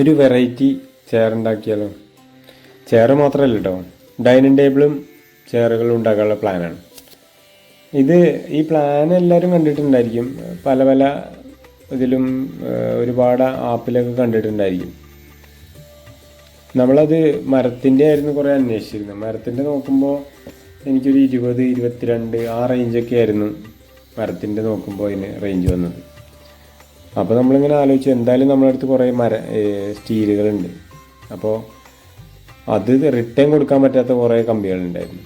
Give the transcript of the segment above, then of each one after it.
ഒരു variety chair ഉണ്ടാക്കിയാലോ? Chair മാത്രമല്ല കേട്ടോ ഡൈനിങ് ടേബിളും ചെയറുകളും ഉണ്ടാക്കാനുള്ള പ്ലാനാണ് ഇത് ഈ പ്ലാൻ എല്ലാവരും കണ്ടിട്ടുണ്ടായിരിക്കും. പല പല ഇതിലും ഒരുപാട് ആപ്പിലൊക്കെ കണ്ടിട്ടുണ്ടായിരിക്കും. നമ്മളത് മരത്തിന്റെ ആയിരുന്നു കുറേ അന്വേഷിച്ചിരുന്നത്. മരത്തിന്റെ നോക്കുമ്പോൾ എനിക്കൊരു ഇരുപത് ഇരുപത്തിരണ്ട് ആ റേഞ്ചൊക്കെ ആയിരുന്നു മരത്തിന്റെ നോക്കുമ്പോൾ അതിന് റേഞ്ച് വന്നത്. അപ്പോൾ നമ്മളിങ്ങനെ ആലോചിച്ചു എന്തായാലും നമ്മുടെ അടുത്ത് കുറേ മര സ്റ്റീലുകളുണ്ട്. അപ്പോൾ അത് റിട്ടേൺ കൊടുക്കാൻ പറ്റാത്ത കുറേ കമ്പികളുണ്ടായിരുന്നു.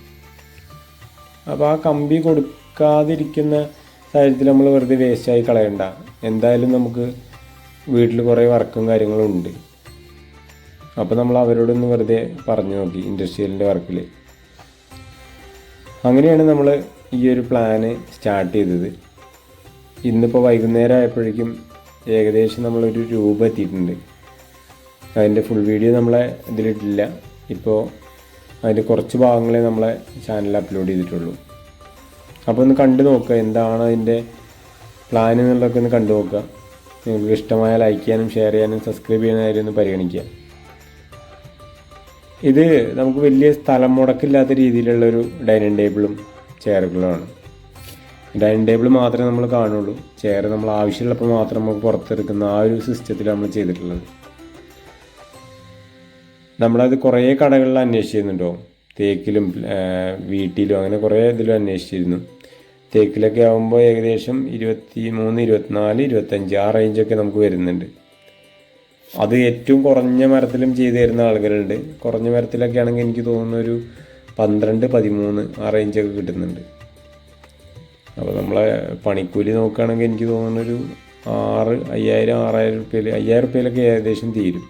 അപ്പോൾ ആ കമ്പി കൊടുക്കാതിരിക്കുന്ന സാഹചര്യത്തിൽ നമ്മൾ വെറുതെ വേസ്റ്റായി കളയണ്ട. എന്തായാലും നമുക്ക് വീട്ടിൽ കുറേ വർക്കും കാര്യങ്ങളും ഉണ്ട്. അപ്പോൾ നമ്മൾ അവരോടൊന്ന് വെറുതെ പറഞ്ഞു നോക്കി ഇൻഡസ്ട്രിയലിന്റെ വർക്കിൽ അങ്ങനെയാണ് നമ്മൾ ഈ ഒരു പ്ലാന് സ്റ്റാർട്ട് ചെയ്തത്. ഇന്നിപ്പോൾ വൈകുന്നേരം ആയപ്പോഴേക്കും ഏകദേശം നമ്മളൊരു രൂപ എത്തിയിട്ടുണ്ട്. അതിന്റെ ഫുൾ വീഡിയോ നമ്മളെ ഇതിലിട്ടില്ല. ഇപ്പോൾ അതിന്റെ കുറച്ച് ഭാഗങ്ങളെ നമ്മളെ ചാനലിൽ അപ്ലോഡ് ചെയ്തിട്ടുള്ളൂ. അപ്പോൾ ഒന്ന് കണ്ടു നോക്കുക എന്താണ് അതിന്റെ പ്ലാൻ എന്നുള്ളതൊക്കെ ഒന്ന് കണ്ടു നോക്കുക. നിങ്ങൾക്ക് ഇഷ്ടമായ ലൈക്ക് ചെയ്യാനും ഷെയർ ചെയ്യാനും സബ്സ്ക്രൈബ് ചെയ്യുന്ന കാര്യം ഒന്ന് പരിഗണിക്കുക. ഇത് നമുക്ക് വലിയ സ്ഥലം മുടക്കില്ലാത്ത രീതിയിലുള്ളൊരു ഡൈനിങ് ടേബിളും ചെയറുകളുമാണ് ഡൈനിങ് ടേബിൾ മാത്രമേ നമ്മൾ കാണുള്ളൂ. ചെയർ നമ്മൾ ആവശ്യമുള്ളപ്പോൾ മാത്രം നമുക്ക് പുറത്തെടുക്കുന്ന ആ ഒരു സിസ്റ്റത്തിൽ നമ്മൾ ചെയ്തിട്ടുള്ളത്. നമ്മളത് കുറേ കടകളിൽ അന്വേഷിച്ചിരുന്നുണ്ടോ തേക്കിലും വീട്ടിലും അങ്ങനെ കുറേ ഇതിലും അന്വേഷിച്ചിരുന്നു തേക്കിലൊക്കെ ആകുമ്പോൾ ഏകദേശം ഇരുപത്തി മൂന്ന് ഇരുപത്തിനാല് ഇരുപത്തഞ്ച് ആ റേഞ്ചൊക്കെ നമുക്ക് വരുന്നുണ്ട്. അത് ഏറ്റവും കുറഞ്ഞ മരത്തിലും ചെയ്തു തരുന്ന ആളുകളുണ്ട്. കുറഞ്ഞ മരത്തിലൊക്കെ ആണെങ്കിൽ എനിക്ക് തോന്നുന്ന ഒരു പന്ത്രണ്ട് പതിമൂന്ന് ആ റേഞ്ചൊക്കെ കിട്ടുന്നുണ്ട്. അപ്പോൾ നമ്മളെ പണിക്കൂലി നോക്കുകയാണെങ്കിൽ എനിക്ക് തോന്നുന്നൊരു ആറ് അയ്യായിരം ആറായിരം റുപ്യയിൽ അയ്യായിരം റുപ്യയിലൊക്കെ ഏകദേശം തീരും.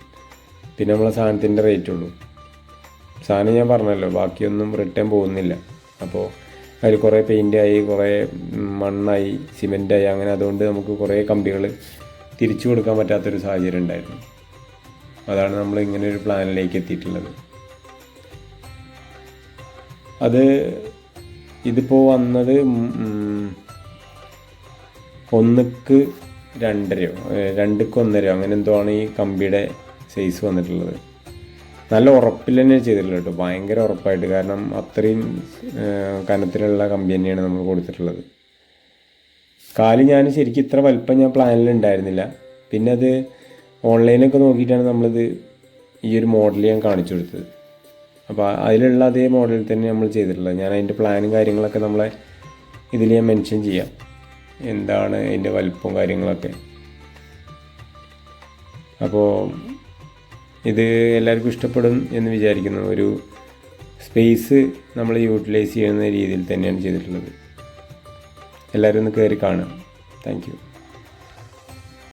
പിന്നെ നമ്മളെ സാധനത്തിന്റെ റേറ്റ് ഉള്ളൂ. സാധനം ഞാൻ പറഞ്ഞല്ലോ ബാക്കിയൊന്നും റിട്ടേൺ പോകുന്നില്ല. അപ്പോൾ അതിൽ കുറേ പെയിന്റായി കുറേ മണ്ണായി സിമെന്റായി അങ്ങനെ അതുകൊണ്ട് നമുക്ക് കുറേ കമ്പികൾ തിരിച്ചു കൊടുക്കാൻ പറ്റാത്തൊരു സാഹചര്യം ഉണ്ടായിരുന്നു. അതാണ് നമ്മൾ ഇങ്ങനെ ഒരു പ്ലാനിലേക്ക് എത്തിയിട്ടുള്ളത്. അത് ഇതിപ്പോൾ വന്നത് ഒന്നുക്ക് രണ്ടരയോ രണ്ടുക്ക് ഒന്നരയോ അങ്ങനെ എന്തോ ആണ് ഈ കമ്പിയുടെ സൈസ് വന്നിട്ടുള്ളത്. നല്ല ഉറപ്പിൽ തന്നെ ചെയ്തിട്ടുള്ളത് കേട്ടോ. ഭയങ്കര ഉറപ്പായിട്ട്. കാരണം അത്രയും കനത്തിലുള്ള കമ്പി തന്നെയാണ് നമ്മൾ കൊടുത്തിട്ടുള്ളത്. കാൽ ഞാൻ ശരിക്കും ഇത്ര വലിപ്പം ഞാൻ പ്ലാനിൽ ഉണ്ടായിരുന്നില്ല പിന്നെ അത് ഓൺലൈനൊക്കെ നോക്കിയിട്ടാണ് നമ്മളിത് ഈ ഒരു മോഡൽ ഞാൻ കാണിച്ചു കൊടുത്തത്. അപ്പോൾ അതിലുള്ള അതേ മോഡലിൽ തന്നെ നമ്മൾ ചെയ്തിട്ടുള്ളത്. ഞാൻ അതിന്റെ പ്ലാനും കാര്യങ്ങളൊക്കെ നമ്മളെ ഇതിൽ ഞാൻ മെൻഷൻ ചെയ്യാം. എന്താണ് അതിന്റെ വലിപ്പവും കാര്യങ്ങളൊക്കെ. അപ്പോൾ ഇത് എല്ലാവർക്കും ഇഷ്ടപ്പെടും എന്ന് വിചാരിക്കുന്നു. ഒരു സ്പേസ് നമ്മൾ യൂട്ടിലൈസ് ചെയ്യുന്ന രീതിയിൽ തന്നെയാണ് ചെയ്തിട്ടുള്ളത്. എല്ലാവരും ഒന്ന് കയറി കാണാം താങ്ക്